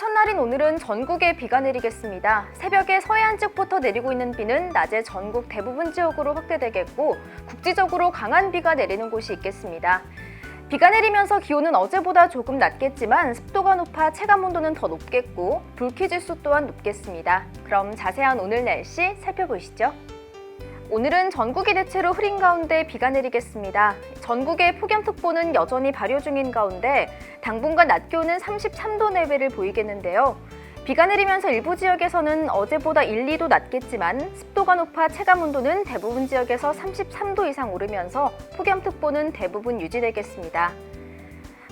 첫날인 오늘은 전국에 비가 내리겠습니다. 새벽에 서해안 쪽부터 내리고 있는 비는 낮에 전국 대부분 지역으로 확대되겠고 국지적으로 강한 비가 내리는 곳이 있겠습니다. 비가 내리면서 기온은 어제보다 조금 낮겠지만 습도가 높아 체감 온도는 더 높겠고 불쾌지수 또한 높겠습니다. 그럼 자세한 오늘 날씨 살펴보시죠. 오늘은 전국이 대체로 흐린 가운데 비가 내리겠습니다. 전국의 폭염특보는 여전히 발효 중인 가운데 당분간 낮 기온은 33도 내외를 보이겠는데요. 비가 내리면서 일부 지역에서는 어제보다 1, 2도 낮겠지만 습도가 높아 체감 온도는 대부분 지역에서 33도 이상 오르면서 폭염특보는 대부분 유지되겠습니다.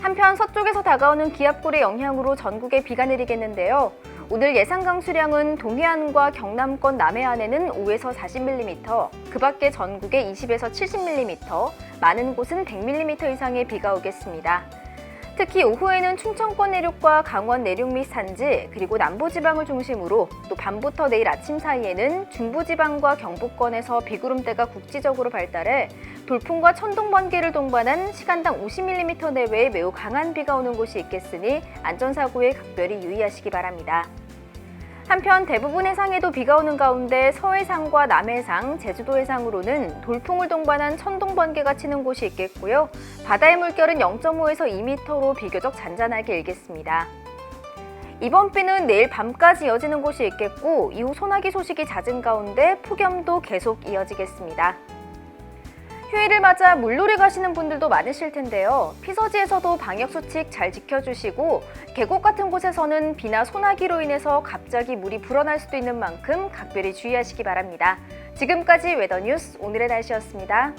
한편 서쪽에서 다가오는 기압골의 영향으로 전국에 비가 내리겠는데요. 오늘 예상 강수량은 동해안과 경남권 남해안에는 5에서 40mm, 그 밖에 전국에 20에서 70mm, 많은 곳은 100mm 이상의 비가 오겠습니다. 특히 오후에는 충청권 내륙과 강원 내륙 및 산지 그리고 남부지방을 중심으로 또 밤부터 내일 아침 사이에는 중부지방과 경북권에서 비구름대가 국지적으로 발달해 돌풍과 천둥 번개를 동반한 시간당 50mm 내외의 매우 강한 비가 오는 곳이 있겠으니 안전사고에 각별히 유의하시기 바랍니다. 한편 대부분 해상에도 비가 오는 가운데 서해상과 남해상, 제주도 해상으로는 돌풍을 동반한 천둥 번개가 치는 곳이 있겠고요. 바다의 물결은 0.5에서 2m로 비교적 잔잔하게 일겠습니다. 이번 비는 내일 밤까지 이어지는 곳이 있겠고 이후 소나기 소식이 잦은 가운데 폭염도 계속 이어지겠습니다. 휴일을 맞아 물놀이 가시는 분들도 많으실 텐데요. 피서지에서도 방역 수칙 잘 지켜주시고 계곡 같은 곳에서는 비나 소나기로 인해서 갑자기 물이 불어날 수도 있는 만큼 각별히 주의하시기 바랍니다. 지금까지 웨더뉴스 오늘의 날씨였습니다.